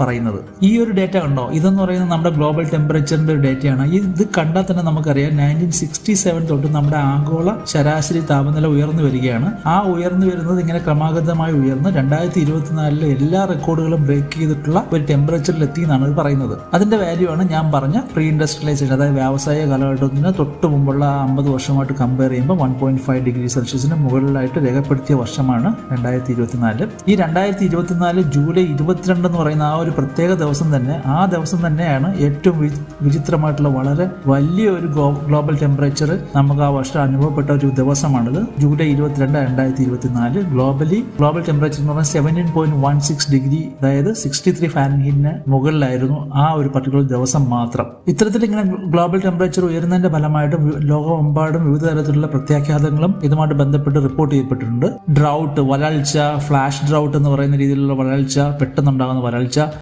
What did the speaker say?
പറയുന്നത്. ഈ ഒരു ഡേറ്റ കണ്ടോ ഇതെന്ന് പറയുന്നത് നമ്മുടെ ഗ്ലോബൽ ടെമ്പറേച്ചറിന്റെ ഒരു ഡേറ്റയാണ് ഇത് കണ്ടാൽ തന്നെ നമുക്കറിയാം നയന്റീൻ സിക്സ്റ്റി സെവൻ തൊട്ട് നമ്മുടെ ആഗോള ശരാശരി താപനില ഉയർന്നു വരികയാണ്. ആ ഉയർന്നു വരുന്നത് ഇങ്ങനെ ക്രമാഗതമായി ഉയർന്ന് രണ്ടായിരത്തി ഇരുപത്തിനാലിലെ എല്ലാ റെക്കോർഡുകളും ബ്രേക്ക് ചെയ്തിട്ടുള്ള ഒരു ടെമ്പറേച്ചറിൽ എത്തി എന്നാണ് പറയുന്നത്. അതിന്റെ വാല്യൂ ആണ് ഞാൻ പറഞ്ഞ പ്രീ ഇൻഡസ്ട്രിയലൈസേഷൻ അതായത് വ്യാവസായിക കാലഘട്ടത്തിന് തൊട്ട് മുമ്പുള്ള അമ്പത് വർഷമായിട്ട് കമ്പയർ ചെയ്യുമ്പോൾ വൺ പോയിന്റ് ഫൈവ് ഡിഗ്രി സെൽഷ്യസിന് മുകളിലായിട്ട് രേഖപ്പെടുത്തിയ വർഷമാണ് രണ്ടായിരത്തി ഇരുപത്തിനാല് ഈ രണ്ടായിരത്തി ഇരുപത്തിനാല് ജൂലൈ ഇരുപത്തിരണ്ട് എന്ന് പറയുന്ന ആ ഒരു പ്രത്യേക ദിവസം തന്നെ ആ ദിവസം തന്നെയാണ് ഏറ്റവും വിചിത്രമായിട്ടുള്ള വളരെ വലിയ ഒരു ഗ്ലോബൽ ടെമ്പറേച്ചർ നമുക്ക് ആ വർഷം അനുഭവപ്പെട്ട ഒരു ദിവസമാണിത്. ജൂലൈ ഇരുപത്തിരണ്ട് രണ്ടായിരത്തി ഇരുപത്തിനാല് ഗ്ലോബലി ഗ്ലോബൽ ടെമ്പറേച്ചർ എന്ന് പറഞ്ഞാൽ seventeen point one six degree അതായത് സിക്സ്റ്റി ത്രീ ഫാരൻഹീറ്റിന് മുകളിലായിരുന്നു ആ ഒരു പർട്ടിക്കുലർ ദിവസം മാത്രം. ഇത്തരത്തിൽ ഇങ്ങനെ ഗ്ലോബൽ ടെമ്പറേച്ചർ ഉയരുന്നതിന്റെ ഫലമായിട്ട് ലോകമെമ്പാടും വിവിധ തരത്തിലുള്ള പ്രത്യാഘാതങ്ങളും ഇതുമായിട്ട് ബന്ധപ്പെട്ട് റിപ്പോർട്ട് ചെയ്യപ്പെട്ടിട്ടുണ്ട്. ഡ്രൗട്ട് വരൾച്ച ഫ്ലാഷ് ഡ്രൗട്ട് എന്ന് പറയുന്ന രീതിയിലുള്ള വരൾച്ച പെട്ടെന്നുണ്ടാകുന്ന വരൾച്ച